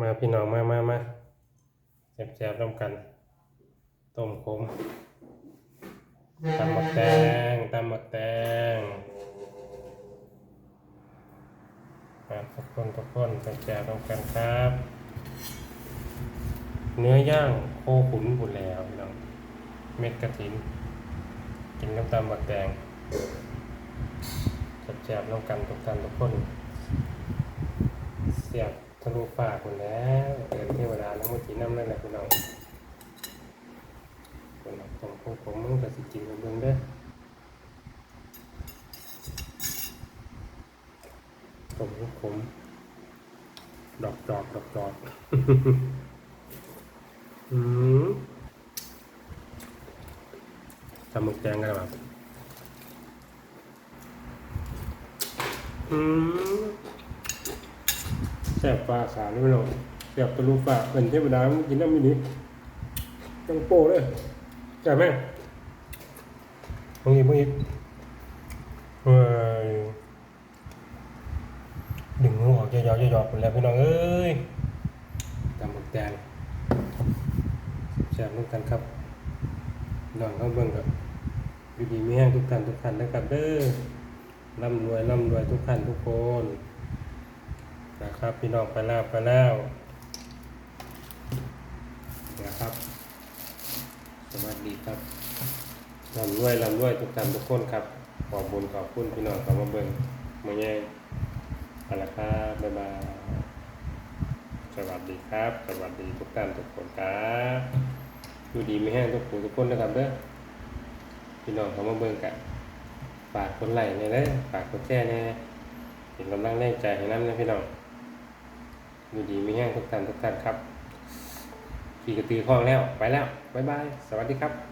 มาพี่น้องมามามาแซ่บๆร่วมกัน ต้มขมตำหมักแตงตำหมักแตงครับทุกคนทุกคนแซ่บๆร่วมกันครับ เนื้อย่างโคขุนบุญแล้วพี่น้อง เม็ดกระถิน กินกับตำหมักแตงแซ่บๆร่วมกันทุกท่านทุกคนเสียบ ทะลุปากหมดแล้วเดินเทวดาแล้วมื่อกี้น้ำนั่นแหละคุณน้องคุณน้องผมผมผมมึงกับสิกินกับเบิ่งเด้อผมผมดอกดอกดอกดอกอืมทำหมึกแดงกันหรือเปล่าอืม แสบปลาขาเลยไม่หรอกแสบตะลุปาเป็นเทวดามึงกินน้ำมินิจังโป้เลยแสบไหมมึงอีกมึงอีกเฮ้ยดึงมือออกจะยอจะยอคนแล้วพี่น้องเอ้ยตำหมกแดงแสบร่วมกันครับน้องเขาเบิ่งกับอยู่ดีมีแห้งทุกท่านทุกท่านนะครับเด้อร่ำรวยร่ำรวยทุกท่านทุกคน นะครับ พี่น้องไปแล้วไปแล้วนะครับ สวัสดีครับลำรวยลำรวยทุกท่านทุกคนครับ ขอบบุญขอบคุณพี่น้องกลับมาเบิ่งมาแย่งไปแล้วครับบ๊ายบายสวัสดีครับ สวัสดีทุกท่านทุกคนครับดูดีไม่แห้งทุกผู้ทุกคนนะครับเด้อพี่น้องเขามาเบิ่งกันฝากคนไหลเนี่ยเด้อฝากกดแชร์เนี่ยเป็นกำลังแรงใจให้น้ำนะพี่น้อง ดูดีมีแห้งทุกท่านทุกท่านครับขี่กระตือคล้องแล้ว ไปแล้ว บ๊ายบาย สวัสดีครับ